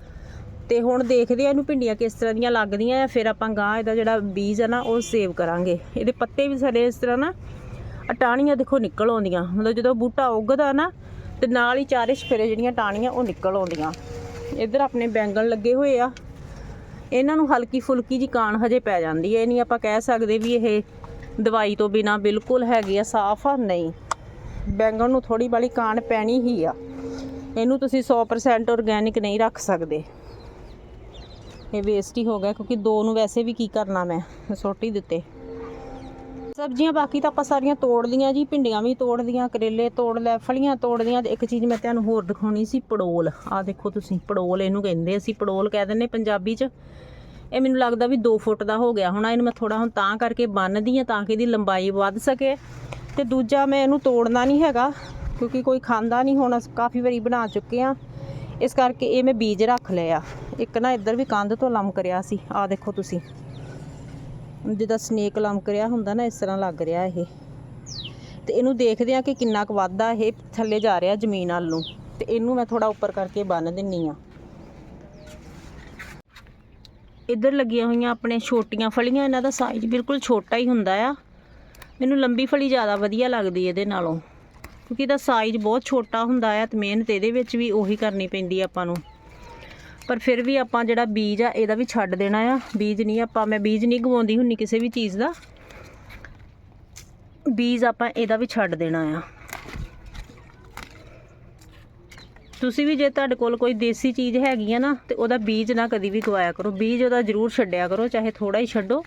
[SPEAKER 1] ਤੇ ਹੁਣ ਦੇਖਦੇ ਆ ਇਹਨੂੰ ਭਿੰਡੀਆਂ ਕਿਸ ਤਰ੍ਹਾਂ ਦੀਆਂ ਲੱਗਦੀਆਂ ਆ, ਫਿਰ ਆਪਾਂ ਗਾਂ ਇਹਦਾ ਜਿਹੜਾ ਬੀਜ ਆ ਨਾ, ਉਹ ਸੇਵ ਕਰਾਂਗੇ। ਇਹਦੇ ਪੱਤੇ ਵੀ ਸਾਡੇ ਇਸ ਤਰ੍ਹਾਂ ਨਾ ਆਹ ਟਾਹਣੀਆਂ ਦੇਖੋ ਨਿਕਲ ਆਉਂਦੀਆਂ। ਮਤਲਬ ਜਦੋਂ ਬੂਟਾ ਉੱਗਦਾ ਨਾ, ਤੇ ਨਾਲ ਹੀ ਚਾਰੇ ਛਫੇਰੇ ਜਿਹੜੀਆਂ ਟਾਹਣੀਆਂ ਉਹ ਨਿਕਲ ਆਉਂਦੀਆਂ। ਇੱਧਰ ਆਪਣੇ ਬੈਂਗਣ ਲੱਗੇ ਹੋਏ ਆ। ਇਹਨਾਂ ਨੂੰ ਹਲਕੀ ਫੁਲਕੀ ਜੀ ਕਾਣ ਹਜੇ ਪੈ ਜਾਂਦੀ ਹੈ ਇਹ ਨਹੀਂ ਆਪਾਂ ਕਹਿ ਸਕਦੇ ਵੀ ਇਹ ਦਵਾਈ ਤੋਂ ਬਿਨਾ ਬਿਲਕੁਲ ਹੈਗੇ ਆ, ਸਾਫ਼ ਆ, ਨਹੀਂ। ਬੈਂਗਣ ਨੂੰ ਥੋੜੀ ਬਾਲੀ ਕਾਣ ਪੈਣੀ ਹੀ ਆ। ਇਹਨੂੰ ਤੁਸੀਂ 100% ਆਰਗੈਨਿਕ ਨਹੀਂ ਰੱਖ ਸਕਦੇ। ਇਹ ਵੇਸਟ ਹੀ ਹੋ ਗਿਆ ਕਿਉਂਕਿ ਦੋ ਨੂੰ ਵੈਸੇ ਵੀ ਕੀ ਕਰਨਾ ਮੈਂ ਮੈਂ ਸੁੱਟ ਹੀ ਦਿੱਤੇ ਸਬਜ਼ੀਆਂ ਬਾਕੀ ਤਾਂ ਆਪਾਂ ਸਾਰੀਆਂ ਤੋੜ ਲੀਆਂ ਜੀ, ਭਿੰਡੀਆਂ ਵੀ ਤੋੜ ਲੀਆਂ, ਕਰੇਲੇ ਤੋੜ ਲੈ, ਫਲੀਆਂ ਤੋੜ ਲੀਆਂ ਤੇ ਇੱਕ ਚੀਜ਼ ਮੈਂ ਤੁਹਾਨੂੰ ਹੋਰ ਦਿਖਾਉਣੀ ਸੀ, ਪੜੋਲ। ਆਹ ਦੇਖੋ ਤੁਸੀਂ, ਪੜੋਲ ਇਹਨੂੰ ਕਹਿੰਦੇ ਅਸੀਂ, ਪੜੋਲ ਕਹਿ ਦਿੰਦੇ ਪੰਜਾਬੀ 'ਚ। ਇਹ ਮੈਨੂੰ ਲੱਗਦਾ ਵੀ 2 ਫੁੱਟ ਦਾ ਹੋ ਗਿਆ, ਹੁਣ ਇਹਨੂੰ ਮੈਂ ਥੋੜਾ ਹੁਣ ਤਾਂ ਕਰਕੇ ਬੰਨਦੀ ਆ ਤਾਂ ਕਿ ਇਹਦੀ ਲੰਬਾਈ ਵੱਧ ਸਕੇ। ਤੇ ਦੂਜਾ ਮੈਂ ਇਹਨੂੰ ਤੋੜਨਾ ਨਹੀਂ ਹੈਗਾ, ਕਿਉਂਕਿ ਕੋਈ ਖਾਂਦਾ ਨਹੀਂ, ਹੁਣ ਅਸੀਂ ਕਾਫੀ ਵਾਰੀ ਬਣਾ ਚੁੱਕੇ ਆ ਇਸ ਕਰਕੇ ਇਹ ਮੈਂ ਬੀਜ ਰੱਖ ਲਿਆ। ਇੱਕ ਨਾ ਇੱਧਰ ਵੀ ਕੰਧ ਤੋਂ ਲੰਮ ਰਿਆ ਸੀ। ਆਹ ਦੇਖੋ ਤੁਸੀਂ। ਜਿੱਦਾਂ ਸਨੇਕ ਲੰਮਕ ਰਿਹਾ ਹੁੰਦਾ ਨਾ, ਇਸ ਤਰ੍ਹਾਂ ਲੱਗ ਰਿਹਾ ਇਹ। ਤੇ ਇਹਨੂੰ ਦੇਖਦੇ ਆ ਕਿ ਕਿੰਨਾ ਕੁ ਵੱਧਦਾ ਇਹ ਥੱਲੇ ਜਾ ਰਿਹਾ ਜ਼ਮੀਨ ਵੱਲ ਨੂੰ। ਤੇ ਇਹਨੂੰ ਮੈਂ ਥੋੜਾ ਉੱਪਰ ਕਰਕੇ ਬੰਨ ਦਿੰਨੀ ਆ ਇੱਧਰ ਲੱਗੀਆਂ ਹੋਈਆਂ ਆਪਣੇ ਛੋਟੀਆਂ ਫਲੀਆਂ, ਇਹਨਾਂ ਦਾ ਸਾਈਜ਼ ਬਿਲਕੁਲ ਛੋਟਾ ਹੀ ਹੁੰਦਾ ਆ। ਮੈਨੂੰ ਲੰਬੀ ਫਲੀ ਜ਼ਿਆਦਾ ਵਧੀਆ ਲੱਗਦੀ ਇਹਦੇ ਨਾਲੋਂ। ਕਿਉਂਕਿ ਇਹਦਾ ਸਾਈਜ਼ ਬਹੁਤ ਛੋਟਾ ਹੁੰਦਾ ਆ ਤੇ ਮਿਹਨਤ ਇਹਦੇ ਵਿੱਚ ਵੀ ਉਹੀ ਕਰਨੀ ਪੈਂਦੀ ਆਪਾਂ ਨੂੰ। ਪਰ ਫਿਰ ਵੀ ਆਪਾਂ ਜਿਹੜਾ ਬੀਜ ਆ, ਇਹਦਾ ਵੀ ਛੱਡ ਦੇਣਾ ਆ। ਬੀਜ ਨਹੀਂ ਆਪਾਂ, ਮੈਂ ਬੀਜ ਨਹੀਂ ਗਵਾਉਂਦੀ ਹੁੰਨੀ ਕਿਸੇ ਵੀ ਚੀਜ਼ ਦਾ। ਬੀਜ ਆਪਾਂ ਇਹਦਾ ਵੀ ਛੱਡ ਦੇਣਾ ਆ। ਤੁਸੀਂ ਵੀ ਜੇ ਤੁਹਾਡੇ ਕੋਲ ਕੋਈ ਦੇਸੀ ਚੀਜ਼ ਹੈਗੀ ਆ ਨਾ, ਤੇ ਉਹਦਾ ਬੀਜ ਨਾ ਕਦੀ ਵੀ ਗਵਾਇਆ ਕਰੋ। ਬੀਜ ਉਹਦਾ ਜ਼ਰੂਰ ਛੱਡਿਆ ਕਰੋ, ਚਾਹੇ ਥੋੜਾ ਹੀ ਛੱਡੋ।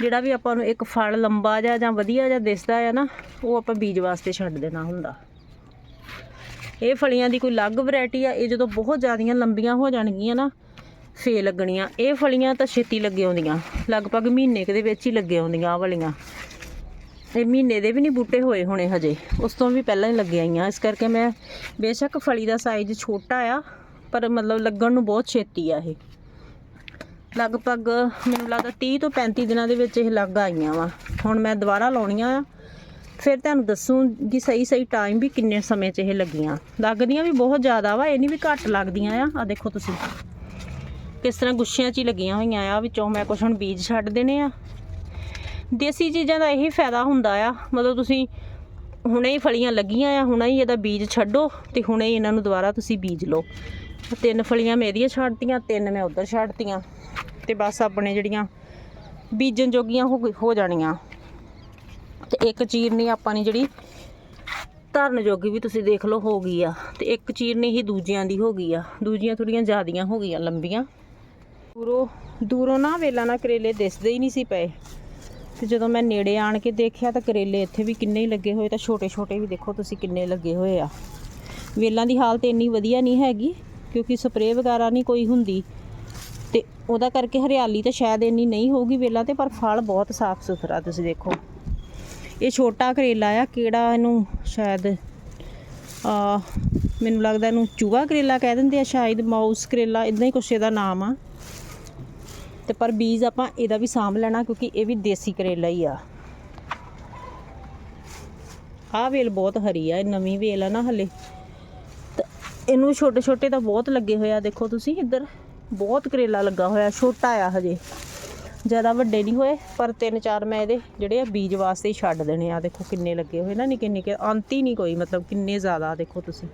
[SPEAKER 1] ਜਿਹੜਾ ਵੀ ਆਪਾਂ ਨੂੰ ਇੱਕ ਫਲ ਲੰਬਾ ਜਿਹਾ ਜਾਂ ਵਧੀਆ ਜਿਹਾ ਦਿਸਦਾ ਆ ਨਾ, ਉਹ ਆਪਾਂ ਬੀਜ ਵਾਸਤੇ ਛੱਡ ਦੇਣਾ ਹੁੰਦਾ। ਇਹ ਫਲੀਆਂ ਦੀ ਕੋਈ ਅਲੱਗ ਵੈਰਾਈਟੀ ਆ, ਇਹ ਜਦੋਂ ਬਹੁਤ ਜ਼ਿਆਦੀਆਂ ਲੰਬੀਆਂ ਹੋ ਜਾਣਗੀਆਂ ਨਾ ਫੇ ਲੱਗਣੀਆਂ। ਇਹ ਫਲੀਆਂ ਤਾਂ ਛੇਤੀ ਲੱਗੇ ਆਉਂਦੀਆਂ। ਲਗਭਗ ਮਹੀਨੇ ਕੁ ਦੇ ਵਿੱਚ ਹੀ ਲੱਗੇ ਆਉਂਦੀਆਂ ਆਹ ਵਾਲੀਆਂ। ਇਹ ਮਹੀਨੇ ਦੇ ਵੀ ਨਹੀਂ ਬੂਟੇ ਹੋਏ ਹੋਣੇ ਹਜੇ। ਉਸ ਤੋਂ ਵੀ ਪਹਿਲਾਂ ਹੀ ਲੱਗੇ ਆਈਆਂ। ਇਸ ਕਰਕੇ ਮੈਂ ਬੇਸ਼ੱਕ ਫਲੀ ਦਾ ਸਾਈਜ਼ ਛੋਟਾ ਆ, ਪਰ ਮਤਲਬ ਲੱਗਣ ਨੂੰ ਬਹੁਤ ਛੇਤੀ ਆ ਇਹ। ਲਗਭਗ ਮੈਨੂੰ ਲੱਗਦਾ 30 ਤੋਂ 35 ਦਿਨਾਂ ਦੇ ਵਿੱਚ ਇਹ ਲੱਗ ਆਈਆਂ ਵਾ। ਹੁਣ ਮੈਂ ਦੁਬਾਰਾ ਲਾਉਣੀਆਂ ਆ। ਫਿਰ ਤੁਹਾਨੂੰ ਦੱਸੂਗੀ ਸਹੀ ਸਹੀ ਟਾਈਮ ਵੀ ਕਿੰਨੇ ਸਮੇਂ 'ਚ ਇਹ ਲੱਗੀਆਂ। ਲੱਗਦੀਆਂ ਵੀ ਬਹੁਤ ਜ਼ਿਆਦਾ ਵਾ, ਇਹ ਨਹੀਂ ਵੀ ਘੱਟ ਲੱਗਦੀਆਂ ਆ। ਆ ਦੇਖੋ ਤੁਸੀਂ, ਕਿਸ ਤਰ੍ਹਾਂ ਗੁੱਛਿਆਂ 'ਚ ਹੀ ਲੱਗੀਆਂ ਹੋਈਆਂ ਆ, ਵਿੱਚੋਂ ਮੈਂ ਕੁਛ ਹੁਣ ਬੀਜ ਛੱਡ ਦੇਣੇ ਆ। ਦੇਸੀ ਚੀਜ਼ਾਂ ਦਾ ਇਹੀ ਫਾਇਦਾ ਹੁੰਦਾ ਆ। ਮਤਲਬ ਤੁਸੀਂ ਹੁਣੇ ਹੀ ਫਲੀਆਂ ਲੱਗੀਆਂ ਆ, ਹੁਣੇ ਹੀ ਇਹਦਾ ਬੀਜ ਛੱਡੋ ਤੇ ਹੁਣੇ ਹੀ ਇਹਨਾਂ ਨੂੰ ਦੁਬਾਰਾ ਤੁਸੀਂ ਬੀਜ ਲਓ। ਤਿੰਨ ਫਲੀਆਂ ਮੇਰੀਆਂ ਛੱਡਤੀਆਂ, ਤਿੰਨ ਮੈਂ ਉਧਰ ਛੱਡਤੀਆਂ। ਤੇ ਬਸ ਆਪਣੇ ਜਿਹੜੀਆਂ ਬੀਜਣ ਜੋਗੀਆਂ ਹੋ ਹੋ ਜਾਣੀਆਂ। ਤੇ ਇੱਕ ਚੀਰਨੀ ਆਪਾਂ ਨੇ ਜਿਹੜੀ ਧਰਨ ਜੋਗੀ ਵੀ ਤੁਸੀਂ ਦੇਖ ਲਓ ਹੋ ਗਈ ਆ। ਤੇ ਇੱਕ ਚੀਰਨੀ ਹੀ ਦੂਜਿਆਂ ਦੀ ਹੋ ਗਈ ਆ। ਦੂਜੀਆਂ ਥੋੜੀਆਂ ਜ਼ਿਆਦੀਆਂ ਹੋ ਗਈਆਂ, ਲੰਬੀਆਂ। ਦੂਰੋਂ ਦੂਰੋਂ ਨਾ ਵੇਲਾ ਨਾ ਕਰੇਲੇ ਦਿਸਦੇ ਹੀ ਨਹੀਂ ਸੀ ਪਏ। ਤੇ ਜਦੋਂ ਮੈਂ ਨੇੜੇ ਆਣ ਕੇ ਦੇਖਿਆ ਤਾਂ ਕਰੇਲੇ ਇੱਥੇ ਵੀ ਕਿੰਨੇ ਹੀ ਲੱਗੇ ਹੋਏ, ਤਾਂ ਛੋਟੇ ਛੋਟੇ ਵੀ ਦੇਖੋ ਤੁਸੀਂ ਕਿੰਨੇ ਲੱਗੇ ਹੋਏ ਆ। ਵੇਲਾਂ ਦੀ ਹਾਲਤ ਇੰਨੀ ਵਧੀਆ ਨਹੀਂ ਹੈਗੀ। ਕਿਉਂਕਿ ਸਪਰੇਅ ਵਗੈਰਾ ਨਹੀਂ ਕੋਈ ਹੁੰਦੀ। ਤੇ ਉਹਦਾ ਕਰਕੇ ਹਰਿਆਲੀ ਤਾਂ ਸ਼ਾਇਦ ਇੰਨੀ ਨਹੀਂ ਹੋਊਗੀ ਵੇਲਾਂ ਤੇ, ਪਰ ਫਲ ਬਹੁਤ ਸਾਫ਼ ਸੁਥਰਾ ਤੁਸੀਂ ਦੇਖੋ। ਇਹ ਛੋਟਾ ਕਰੇਲਾ ਆ, ਕਿਹੜਾ ਇਹਨੂੰ ਸ਼ਾਇਦ, ਆ, ਮੈਨੂੰ ਲੱਗਦਾ ਇਹਨੂੰ ਚੂਹਾ ਕਰੇਲਾ ਕਹਿ ਦਿੰਦੇ ਆ, ਸ਼ਾਇਦ ਮਾਊਸ ਕਰੇਲਾ ਇਦਾਂ ਹੀ ਕੁਛ ਇਹਦਾ ਨਾਮ ਆ। ਤੇ ਪਰ ਬੀਜ ਆਪਾਂ ਇਹਦਾ ਵੀ ਸਾਂਭ ਲੈਣਾ ਕਿਉਂਕਿ ਇਹ ਵੀ ਦੇਸੀ ਕਰੇਲਾ ਹੀ ਆ। ਆਹ ਵੇਲ ਬਹੁਤ ਹਰੀ ਆ, ਇਹ ਨਵੀਂ ਵੇਲ ਆ ਨਾ ਹਲੇ। ਇਹਨੂੰ ਛੋਟੇ ਛੋਟੇ ਤਾਂ ਬਹੁਤ ਲੱਗੇ ਹੋਏ ਆ, ਦੇਖੋ ਤੁਸੀਂ ਇੱਧਰ, ਬਹੁਤ ਕਰੇਲਾ ਲੱਗਾ ਹੋਇਆ, ਛੋਟਾ ਆ ਹਜੇ। ਜ਼ਿਆਦਾ ਵੱਡੇ ਨਹੀਂ ਹੋਏ, ਪਰ ਤਿੰਨ ਚਾਰ ਮੈਂ ਇਹਦੇ ਜਿਹੜੇ ਆ ਬੀਜ ਵਾਸਤੇ ਹੀ ਛੱਡ ਦੇਣੇ ਆ। ਦੇਖੋ ਕਿੰਨੇ ਲੱਗੇ ਹੋਏ ਨਾ ਨਿੱਕੇ ਨਿੱਕੇ ਅੰਤ ਹੀ ਨਹੀਂ ਕੋਈ, ਮਤਲਬ ਕਿੰਨੇ ਜ਼ਿਆਦਾ ਦੇਖੋ ਤੁਸੀਂ।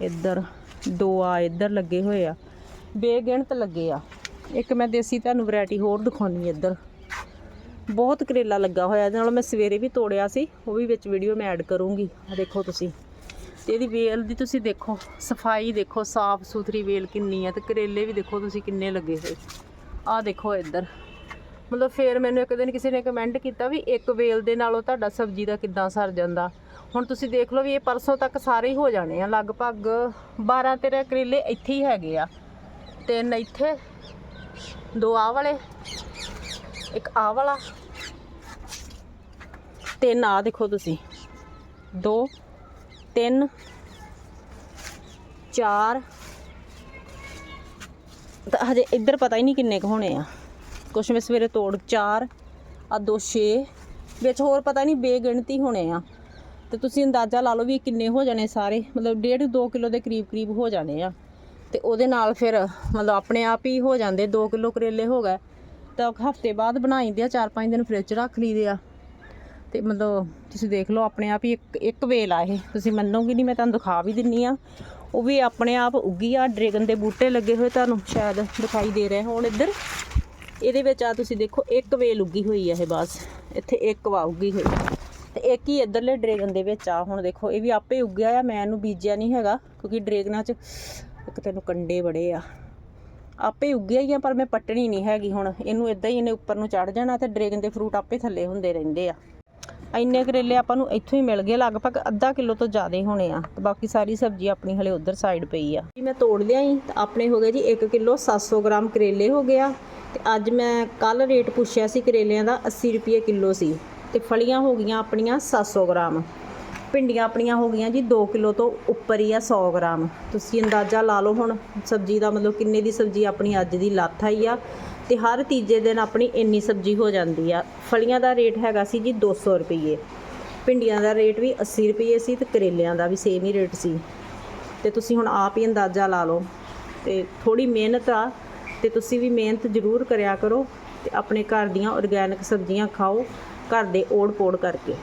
[SPEAKER 1] ਇੱਧਰ ਦੋ ਆ, ਇੱਧਰ ਲੱਗੇ ਹੋਏ ਆ। ਬੇਗਿਣਤ ਲੱਗੇ ਆ। ਇੱਕ ਮੈਂ ਦੇਸੀ, ਤੁਹਾਨੂੰ ਵੈਰਾਈਟੀ ਹੋਰ ਦਿਖਾਉਣੀ ਇੱਧਰ। ਬਹੁਤ ਕਰੇਲਾ ਲੱਗਾ ਹੋਇਆ, ਇਹਦੇ ਨਾਲ ਮੈਂ ਸਵੇਰੇ ਵੀ ਤੋੜਿਆ ਸੀ, ਉਹ ਵੀ ਵਿੱਚ ਵੀਡੀਓ ਮੈਂ ਐਡ ਕਰੂੰਗੀ। ਆ ਦੇਖੋ ਤੁਸੀਂ। ਤੇ ਇਹਦੀ ਵੇਲ ਦੀ ਤੁਸੀਂ ਦੇਖੋ, ਸਫ਼ਾਈ ਦੇਖੋ, ਸਾਫ਼ ਸੁਥਰੀ ਵੇਲ ਕਿੰਨੀ ਆ ਤੇ ਕਰੇਲੇ ਵੀ ਦੇਖੋ ਤੁਸੀਂ ਕਿੰਨੇ ਲੱਗੇ ਹੋਏ। ਆਹ ਦੇਖੋ ਇੱਧਰ। ਮਤਲਬ ਫੇਰ ਮੈਨੂੰ ਇੱਕ ਦਿਨ ਕਿਸੇ ਨੇ ਕਮੈਂਟ ਕੀਤਾ ਵੀ ਇੱਕ ਵੇਲ ਦੇ ਨਾਲੋਂ ਤੁਹਾਡਾ ਸਬਜ਼ੀ ਦਾ ਕਿੱਦਾਂ ਸਰ ਜਾਂਦਾ। ਹੁਣ ਤੁਸੀਂ ਦੇਖ ਲਓ ਵੀ ਇਹ ਪਰਸੋਂ ਤੱਕ ਸਾਰੇ ਹੀ ਹੋ ਜਾਣੇ ਆ। ਲਗਭਗ 12 13 ਕਰੇਲੇ ਇੱਥੇ ਹੀ ਹੈਗੇ ਆ। ਤਿੰਨ ਇੱਥੇ, ਦੋ ਆ ਵਾਲੇ, ਇੱਕ ਆਹ ਵਾਲਾ। ਤਿੰਨ ਆ ਦੇਖੋ ਤੁਸੀਂ। ਦੋ ਤਿੰਨ, ਚਾਰ। ਤਾਂ ਹਜੇ ਇੱਧਰ ਪਤਾ ਹੀ ਨਹੀਂ ਕਿੰਨੇ ਕੁ ਹੋਣੇ ਆ। ਕੁਛ ਮੈਂ ਸਵੇਰੇ ਤੋੜ ਚਾਰ, ਆ ਦੋ ਛੇ। ਵਿੱਚ ਹੋਰ ਪਤਾ ਨਹੀਂ ਬੇਗਿਣਤੀ ਹੋਣੇ ਆ। ਤੇ ਤੁਸੀਂ ਅੰਦਾਜ਼ਾ ਲਾ ਲਓ ਵੀ ਕਿੰਨੇ ਹੋ ਜਾਣੇ ਸਾਰੇ। ਮਤਲਬ ਡੇਢ 2 ਕਿਲੋ ਦੇ ਕਰੀਬ ਕਰੀਬ ਹੋ ਜਾਣੇ ਆ। ਤੇ ਉਹਦੇ ਨਾਲ ਫਿਰ ਮਤਲਬ ਆਪਣੇ ਆਪ ਹੀ ਹੋ ਜਾਂਦੇ। 2 ਕਿਲੋ ਕਰੇਲੇ ਹੋ ਗਏ। ਤਾਂ ਹਫ਼ਤੇ ਬਾਅਦ ਬਣਾਈਦੇ ਆ 4-5 ਦਿਨ ਫ੍ਰਿਜ ਰੱਖ ਲਈਦੇ ਆ। ਤੇ ਮਤਲਬ ਤੁਸੀਂ ਦੇਖ ਲਓ ਆਪਣੇ ਆਪ ਹੀ ਇੱਕ ਇੱਕ ਵੇਲ ਆ ਇਹ। ਤੁਸੀਂ ਮੰਨੋਗੇ ਨਹੀਂ, ਮੈਂ ਤੁਹਾਨੂੰ ਦਿਖਾ ਵੀ ਦਿੰਨੀ ਆ। ਉਹ ਵੀ ਆਪਣੇ ਆਪ ਉੱਗੀ ਆ, ਡਰੈਗਨ ਦੇ ਬੂਟੇ ਲੱਗੇ ਹੋਏ ਤੁਹਾਨੂੰ ਸ਼ਾਇਦ ਦਿਖਾਈ ਦੇ ਰਹੇ ਹੋਣ ਇੱਧਰ। ਇਹਦੇ ਵਿੱਚ ਆ ਤੁਸੀਂ ਦੇਖੋ, ਇੱਕ ਵੇਲ ਉੱਗੀ ਹੋਈ ਆ ਇਹ ਬਸ। ਇੱਥੇ ਇੱਕ ਵਾ ਉੱਗੀ ਹੋਈ। ਤੇ ਇੱਕ ਹੀ ਇੱਧਰਲੇ ਡਰੈਗਨ ਦੇ ਵਿੱਚ ਆ। ਹੁਣ ਦੇਖੋ, ਇਹ ਵੀ ਆਪੇ ਉੱਗਿਆ ਆ, ਮੈਂ ਇਹਨੂੰ ਬੀਜਿਆ ਨਹੀਂ ਹੈਗਾ, ਕਿਉਂਕਿ ਡਰੈਗਨਾਂ 'ਚ ਇੱਕ ਤੈਨੂੰ ਕੰਡੇ ਬੜੇ ਆ। ਆਪੇ ਉੱਗਿਆ ਹੀ ਆ, ਪਰ ਮੈਂ ਪੱਟਣੀ ਨਹੀਂ ਹੈਗੀ ਹੁਣ। ਇਹਨੂੰ ਇਦਾਂ ਹੀ ਇਹਨੇ ਉੱਪਰ ਨੂੰ ਚੜ ਜਾਣਾ ਤੇ ਡਰੈਗਨ ਦੇ ਫਰੂਟ ਆਪੇ ਥੱਲੇ ਹੁੰਦੇ ਰਹਿੰਦੇ ਆ। ਇੰਨੇ ਕਰੇਲੇ ਆਪਾਂ ਨੂੰ ਇੱਥੋਂ ਹੀ ਮਿਲ ਗਏ, ਲਗਭਗ ਅੱਧਾ ਕਿਲੋ ਤੋਂ ਜ਼ਿਆਦਾ ਹੋਣੇ ਆ। ਤੇ ਬਾਕੀ ਸਾਰੀ ਸਬਜ਼ੀ ਆਪਣੀ ਹਲੇ ਉਧਰ ਸਾਈਡ ਪਈ ਆ। ਜੀ ਮੈਂ ਤੋੜ ਲਿਆ ਹੀ ਤਾਂ ਆਪਣੇ ਹੋ ਗਏ ਜੀ 1 ਕਿਲੋ 700 ਗ੍ਰਾਮ ਕਰੇਲੇ ਹੋ ਗਿਆ ਤੇ ਅੱਜ ਮੈਂ ਕੱਲ ਰੇਟ ਪੁੱਛਿਆ ਸੀ ਕਰੇਲਿਆਂ ਦਾ 80 ਰੁਪਏ ਕਿਲੋ ਸੀ। ਤੇ ਫਲੀਆਂ ਹੋ ਗਈਆਂ ਆਪਣੀਆਂ 700 ਗ੍ਰਾਮ। ਭਿੰਡੀਆਂ ਆਪਣੀਆਂ ਹੋ ਗਈਆਂ ਜੀ 2 ਕਿਲੋ ਤੋਂ ਉੱਪਰ ਹੀ ਆ 100 ਗ੍ਰਾਮ। ਤੁਸੀਂ ਅੰਦਾਜ਼ਾ ਲਾ ਲਓ ਹੁਣ ਸਬਜ਼ੀ ਦਾ ਮਤਲਬ ਕਿੰਨੇ ਦੀ ਸਬਜ਼ੀ ਆਪਣੀ ਅੱਜ ਦੀ ਲੱਥ ਆਈ ਆ। ਤੇ ਹਰ ਤੀਜੇ ਦਿਨ ਆਪਣੀ ਇੰਨੀ ਸਬਜ਼ੀ ਹੋ ਜਾਂਦੀ ਆ। ਫਲੀਆਂ ਦਾ ਰੇਟ ਹੈਗਾ ਸੀ ਜੀ 200 ਰੁਪਏ ਭਿੰਡੀਆਂ ਦਾ ਰੇਟ ਵੀ 80 ਰੁਪਏ ਸੀ ਤੇ ਕਰੇਲਿਆਂ ਦਾ ਵੀ ਸੇਮ ਹੀ ਰੇਟ ਸੀ। ਤੇ ਤੁਸੀਂ ਹੁਣ ਆਪ ਹੀ ਅੰਦਾਜ਼ਾ ਲਾ ਲਓ। ਤੇ ਥੋੜੀ ਮਿਹਨਤ ਆ ਤੇ ਤੁਸੀਂ ਵੀ ਮਿਹਨਤ ਜ਼ਰੂਰ ਕਰਿਆ ਕਰੋ ਤੇ ਆਪਣੇ ਘਰ ਦੀਆਂ ਆਰਗੈਨਿਕ ਸਬਜ਼ੀਆਂ ਖਾਓ, ਘਰ ਦੇ ਓੜ ਪੋੜ ਕਰਕੇ।